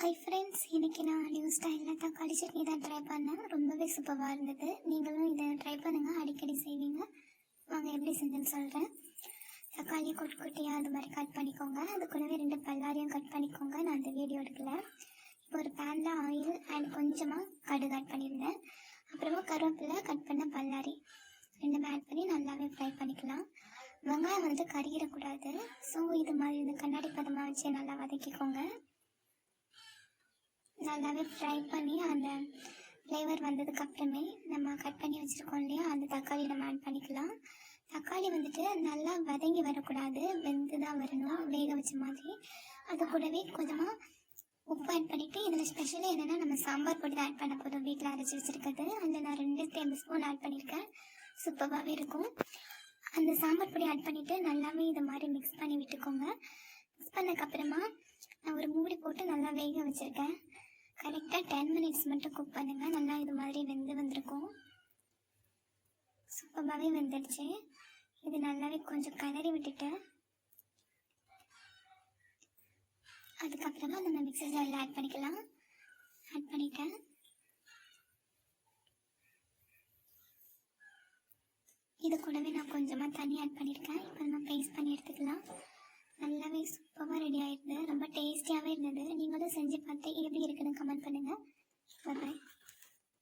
Hi friends இன்றைக்கி நான் new ஸ்டைலில் தக்காளி சட்னி தான் ட்ரை பண்ணேன். ரொம்பவே சூப்பராக இருந்தது. நீங்களும் இதை ட்ரை பண்ணுங்கள் அடிக்கடி செய்வீங்க. வாங்க எப்படி செஞ்சுன்னு சொல்கிறேன் தக்காளி குட்டி குட்டியாக அது மாதிரி கட் பண்ணிக்கோங்க. அது கூடவே ரெண்டு பல்லாரியும் கட் பண்ணிக்கோங்க. நான் அந்த வீடியோ எடுக்கல. இப்போ ஒரு பேனில் ஆயில் அண்ட் கொஞ்சமாக கடுகு ஆட் பண்ணியிருந்தேன் அப்புறமா கருவேப்பிலை கட் பண்ண பல்லாரி. ரெண்டுமே ஆட் பண்ணி நல்லாவே ஃப்ரை பண்ணிக்கலாம். வெங்காயம் வந்து கறியிடக்கூடாது ஸோ இது மாதிரி இந்த கண்ணாடி பதமாக வச்சு நல்லா வதக்கிக்கோங்க. நல்லாவே ஃப்ரை பண்ணி அந்த ஃப்ளேவர் வந்ததுக்கு அப்புறமே நம்ம கட் பண்ணி வச்சுருக்கோம் இல்லையா அந்த தக்காளி நம்ம ஆட் பண்ணிக்கலாம். தக்காளி வந்துட்டு நல்லா வதங்கி வரக்கூடாது வெந்து தான் வரணும் வேக வச்ச மாதிரி. அது கூடவே கொஞ்சமாக உப்பு ஆட் பண்ணிவிட்டு இதில் ஸ்பெஷலாக என்னென்னா நம்ம சாம்பார் பொடி தான் ஆட் பண்ண போதும் வீட்டில் அரைச்சி வச்சுருக்கிறது. அதில் நான் ரெண்டு டேபிள் ஸ்பூன் ஆட் பண்ணியிருக்கேன் சூப்பராகவே இருக்கும். அந்த சாம்பார் பொடி ஆட் பண்ணிவிட்டு நல்லாவே இது மாதிரி மிக்ஸ் பண்ணி விட்டுக்கோங்க. மிக்ஸ் பண்ணதுக்கப்புறமா நான் ஒரு மூடி போட்டு நல்லா வேக வச்சுருக்கேன். கரெக்டாக டென் மினிட்ஸ் மட்டும் குக் பண்ணுங்கள் நல்லா இது மாதிரி வெந்து வந்திருக்கும். சூப்பராகவே வெந்துடுச்சு. இது நல்லாவே கொஞ்சம் கலரி விட்டுட்டு அதுக்கப்புறமா நம்ம மிக்சர் ஜாரில் ஆட் பண்ணிக்கலாம். ஆட் பண்ணிட்டேன் இது கூடவே நான் கொஞ்சமாக தண்ணி ஆட் பண்ணியிருக்கேன் இப்போ நம்ம பேஸ்ட் பண்ணி எடுத்துக்கலாம். நல்லாவே சூப்பராக ரெடி ஆகிடுது ரொம்ப டேஸ்டியாகவே இருந்தது. நீங்கள் இருக்குன்னு கமெண்ட் பண்ணுங்கள் பாய்